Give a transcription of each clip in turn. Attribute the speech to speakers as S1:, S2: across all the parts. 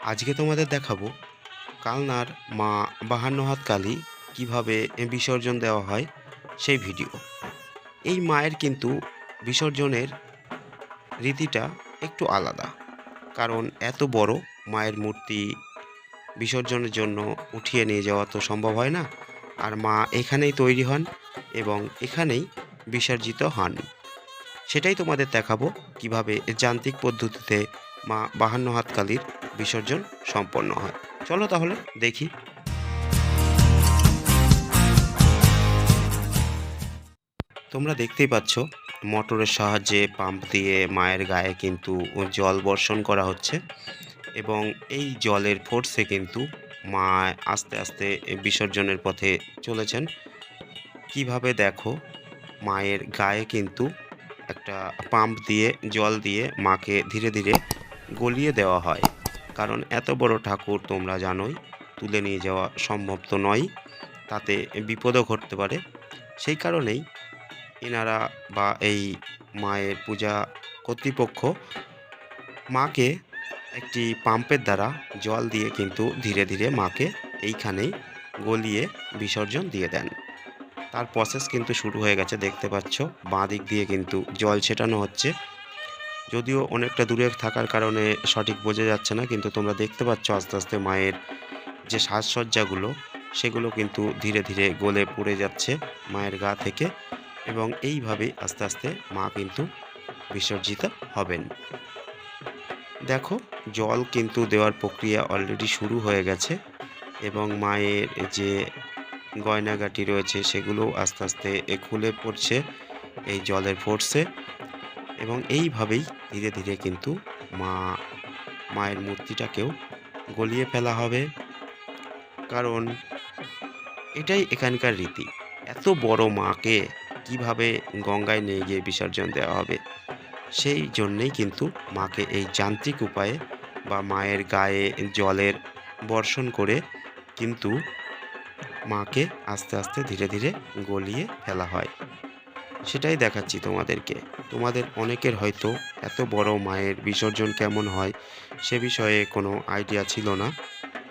S1: আজকে তোমাদের দেখাবো কালনার মা বাহান্ন হাত কালী কীভাবে বিসর্জন দেওয়া হয় সেই ভিডিও। এই মায়ের কিন্তু বিসর্জনের রীতিটা একটু আলাদা, কারণ এত বড় মায়ের মূর্তি বিসর্জনের জন্য উঠিয়ে নিয়ে যাওয়া তো সম্ভব হয় না, আর মা এখানেই তৈরি হন এবং এখানেই বিসর্জিত হন। সেটাই তোমাদের দেখাবো কীভাবে যান্ত্রিক পদ্ধতিতে মা বাহান্ন হাত কালীর বিসর্জন সম্পন্ন হয়। চলো তাহলে দেখি। তোমরা দেখতেই পাচ্ছ, মোটরের সাহায্যে পাম্প দিয়ে মায়ের গায়ে কিন্তু জল বর্ষণ করা হচ্ছে এবং এই জলের ফোর্সে কিন্তু মা আস্তে আস্তে বিসর্জনের পথে চলেছেন। কীভাবে দেখো, মায়ের গায়ে কিন্তু একটা পাম্প দিয়ে, জল দিয়ে মাকে ধীরে ধীরে গলিয়ে দেওয়া হয়। কারণ এত বড় ঠাকুর তোমরা জানোই, তুলে নিয়ে যাওয়া সম্ভব তো নয়, তাতে বিপদও ঘটতে পারে। সেই কারণেই এনারা বা এই মায়ের পূজা কর্তৃপক্ষ মাকে একটি পাম্পের দ্বারা জল দিয়ে কিন্তু ধীরে ধীরে মাকে এইখানেই গলিয়ে বিসর্জন দিয়ে দেন। তার প্রসেস কিন্তু শুরু হয়ে গেছে, দেখতে পাচ্ছ। বাঁ দিক দিয়ে কিন্তু জল ছেটানো হচ্ছে। যদিও অনেকটা দূরে থাকার কারণে সঠিক বোঝা যাচ্ছে না, কিন্তু তোমরা দেখতে পাচ্ছ আস্তে আস্তে মায়ের যে সাজসজ্জাগুলো, সেগুলো কিন্তু ধীরে ধীরে গলে পড়ে যাচ্ছে মায়ের গা থেকে এবং এইভাবেই আস্তে আস্তে মা কিন্তু বিসর্জিত হবেন। দেখো, জল কিন্তু দেওয়ার প্রক্রিয়া অলরেডি শুরু হয়ে গেছে এবং মায়ের যে গয়নাগাটি রয়েছে সেগুলো আস্তে আস্তে খুলে পড়ছে এই জলের ফোর্সে এবং এইভাবেই ধীরে ধীরে কিন্তু মা, মায়ের মূর্তিটাকেও গলিয়ে ফেলা হবে। কারণ এটাই এখানকার রীতি। এত বড় মাকে কীভাবে গঙ্গায় নিয়ে গিয়ে বিসর্জন দেওয়া হবে? সেই জন্যেই কিন্তু মাকে এই যান্ত্রিক উপায়ে বা মায়ের গায়ে জলের বর্ষণ করে কিন্তু মাকে আস্তে আস্তে ধীরে ধীরে গলিয়ে ফেলা হয়। সেটাই দেখাচ্ছি তোমাদেরকে। তোমাদের অনেকের হয়তো এত বড় মায়ের বিসর্জন কেমন হয় সে বিষয়ে কোনো আইডিয়া ছিল না।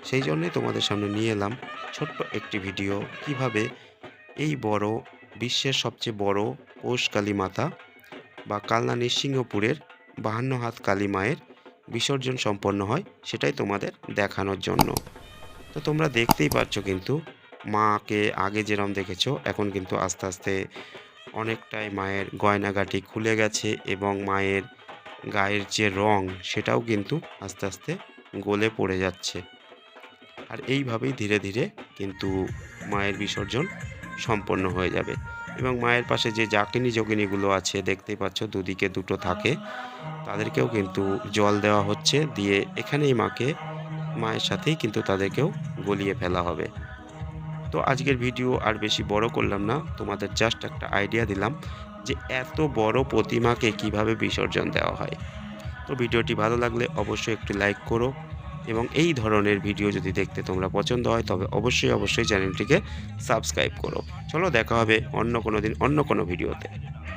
S1: সেই জন্যই তোমাদের সামনে নিয়ে এলাম ছোট্ট একটি ভিডিও কীভাবে এই বড়, বিশ্বের সবচেয়ে বড় পৌষ কালী মাতা বা কালনা নৃসিংহপুরের বাহান্ন হাত কালী মায়ের বিসর্জন সম্পন্ন হয়, সেটাই তোমাদের দেখানোর জন্য। তো তোমরা দেখতেই পাচ্ছ কিন্তু, মাকে আগে যেরম দেখেছ, এখন কিন্তু আস্তে আস্তে অনেকটাই মায়ের গয়নাগাটি খুলে গেছে এবং মায়ের গায়ের যে রং, সেটাও কিন্তু আস্তে আস্তে গলে পড়ে যাচ্ছে। আর এইভাবেই ধীরে ধীরে কিন্তু মায়ের বিসর্জন সম্পন্ন হয়ে যাবে। এবং মায়ের পাশে যে জাকিনি যোগিনীগুলো আছে, দেখতেই পাচ্ছ দুদিকে দুটো থাকে, তাদেরকেও কিন্তু জল দেওয়া হচ্ছে। দিয়ে এখানেই মাকে, মায়ের সাথেই কিন্তু তাদেরকেও গলিয়ে ফেলা হবে। তো আজকের ভিডিও আর বেশি বড় করলাম না। তোমাদের জাস্ট একটা আইডিয়া দিলাম যে এত বড় প্রতিমাকে কীভাবে বিসর্জন দেওয়া হয়। তো ভিডিওটি ভালো লাগলে অবশ্যই একটি লাইক করো এবং এই ধরনের ভিডিও যদি দেখতে তোমরা পছন্দ হয়, তবে অবশ্যই অবশ্যই চ্যানেলটিকে সাবস্ক্রাইব করো। চলো দেখা হবে অন্য কোনো দিন অন্য কোনো ভিডিওতে